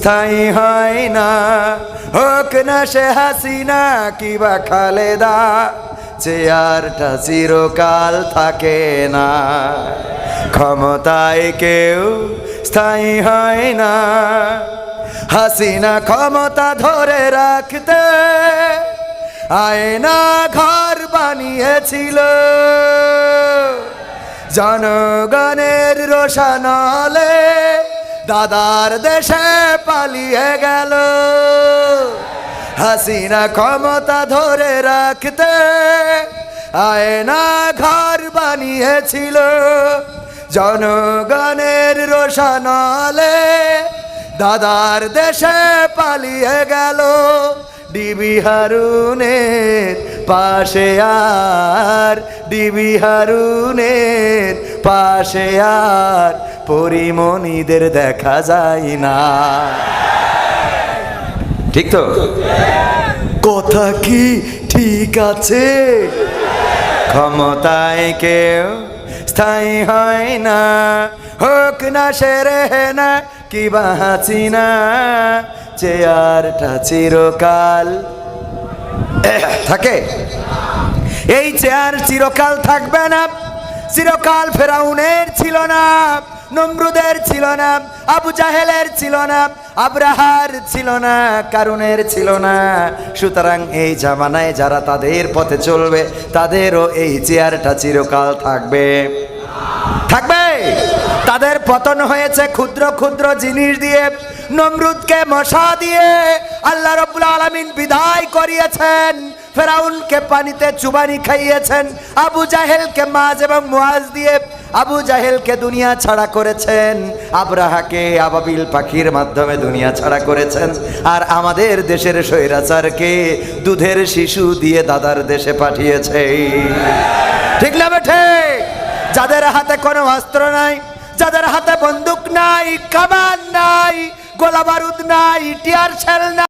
স্থায়ী হয় না। হোক না সে হাসিনা কিবা খালেদা চেয়ারটা চিরকাল থাকে না। ক্ষমতায় কেউ স্থায়ী হয় না। হাসিনা ক্ষমতা ধরে রাখতে আয়না ঘর বানিয়েছিল। জনগণের রোশানলে দাদার দেশে পালিয়ে গেল। হাসিনা ক্ষমতা ধরে রাখতে আয়না ঘর বানিয়েছিল। জনগণের রোশানলে দাদার দেশে পালিয়ে গেল। ডিবি হারুনের পাশে আর ডিবি হারুনের পাশে আর পরিমণিদের দেখা যায় না। ঠিক তো? কথা কি ঠিক আছে? ক্ষমতায় কেউ স্থায়ী হয় না। হোক না সে রেহে না, কি বাঁচি না। চেয়ারটা চিরকাল থাকে। এই চেয়ার চিরকাল থাকবে না। চিরকাল ফেরাউনের ছিল না, নমরুদের ছিল না, আবু জাহেলের ছিল না, আব্রাহার ছিল না, কারুনের ছিল না। সুতরাং এই জামানায় যারা তাদের পথে চলবে, তাদেরও এই চেয়ারটা চিরকাল থাকবে। থাকবে? তাদের পতন হয়েছে ক্ষুদ্র ক্ষুদ্র জিনিস দিয়ে, নমরুদকে মশা দিয়ে আল্লাহ রব্বুল আলমিন বিদায় করিয়েছেন। ফেরাউনকে পানিতে চুবানি খাইয়েছেন। আবু জাহেলকে মাছ এবং মুয়াজ দিয়ে আবু জাহেলকে দুনিয়া ছাড়া করেছেন। আবরাহাকে আবাবিল পাখির মাধ্যমে দুনিয়া ছাড়া করেছেন। আর আমাদের দেশের স্বৈরাচারকে দুধের শিশু দিয়ে দাদার দেশে পাঠিয়েছে। ঠিক না বেঠে? যাদের হাতে কোনো অস্ত্র নাই, যাদের হাতে বন্দুক নাই, কামান নাই গোলা বারুদ নাই, টিয়ার শেল নাই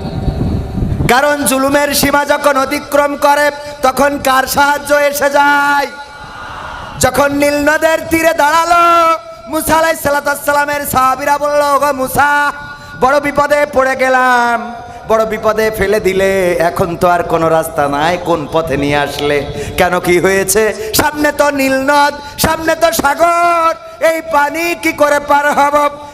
কারণ জুলুমের সীমা যখন অতিক্রম করে, তখন কার সাহায্য এসে যায়? যখন নীল নদের তীরে দাঁড়াল, মুসা আলাই সালাতামের সাহাবিরা বলল গো মুসা, বড় বিপদে পড়ে গেলাম। বড় বিপদে ফেলে দিলে এখন তো আর কোনো রাস্তা নাই, কোন পথে নিয়ে আসলে? কেন কি হয়েছে? সামনে তো নীল নদ, সামনে তো সাগর, এই পানি কি করে পার হব?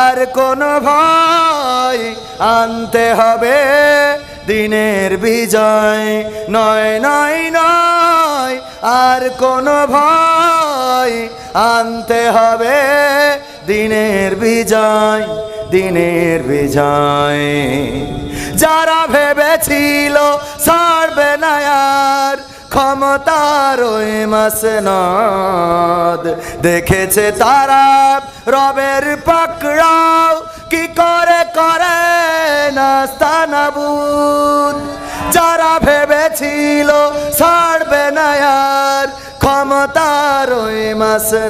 আর কোনো ভয় আনতে হবে দিনের বিজয়। নয় নয় নয়, আর কোনো ভয় আনতে হবে দিনের বিজয় দিনের বিজয়। যারা ভেবেছিল ছাড়বে না আর ক্ষমতার ওই মাসনদ। দেখেছে তারা রবের পাকড়াও। কি করে করে নাস্তানাবুদ যারা ভেবেছিল ছাড়বে না আর ক্ষমতার ওই মাসনদ।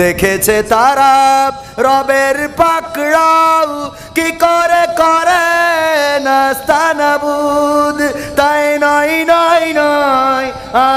দেখেছে তারা রবের পাকড়াও। কি করে করে নাস্তানাবুদ তাই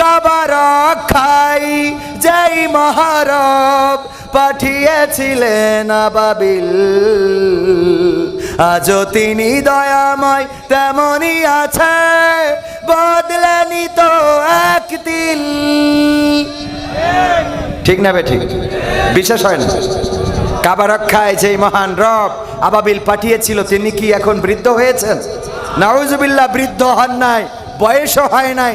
কাবার খাই যেই মহারব পাঠিয়েছিলেন আবাবিল। আজও তিনি দয়াময় তেমনই আছে বদলেনি তো একদিন ঠিক না বে ঠিক? বিশেষ হয় না? কাবা রক্ষায় যে মহান রব আবাবিল পাঠিয়েছিল, তিনি কি এখন বৃদ্ধ হয়েছেন? নাউজুবিল্লাহ বৃদ্ধ হন নাই, বয়সও হয় নাই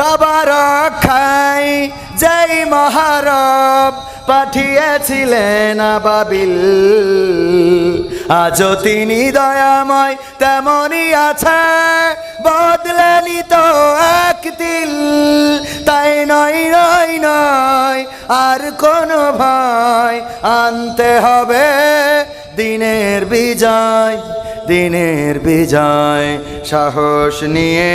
কাবার খাই, যেই মহারব পাঠিয়েছিলেন আবাবিল। আজও তিনি দয়াময় তেমনই আছে, বদলেনি তো একদিন তাই নয় নয় নয়, আর কোনো ভয় আনতে হবে। দিনের বিজয় দিনের বিজয়, সাহস নিয়ে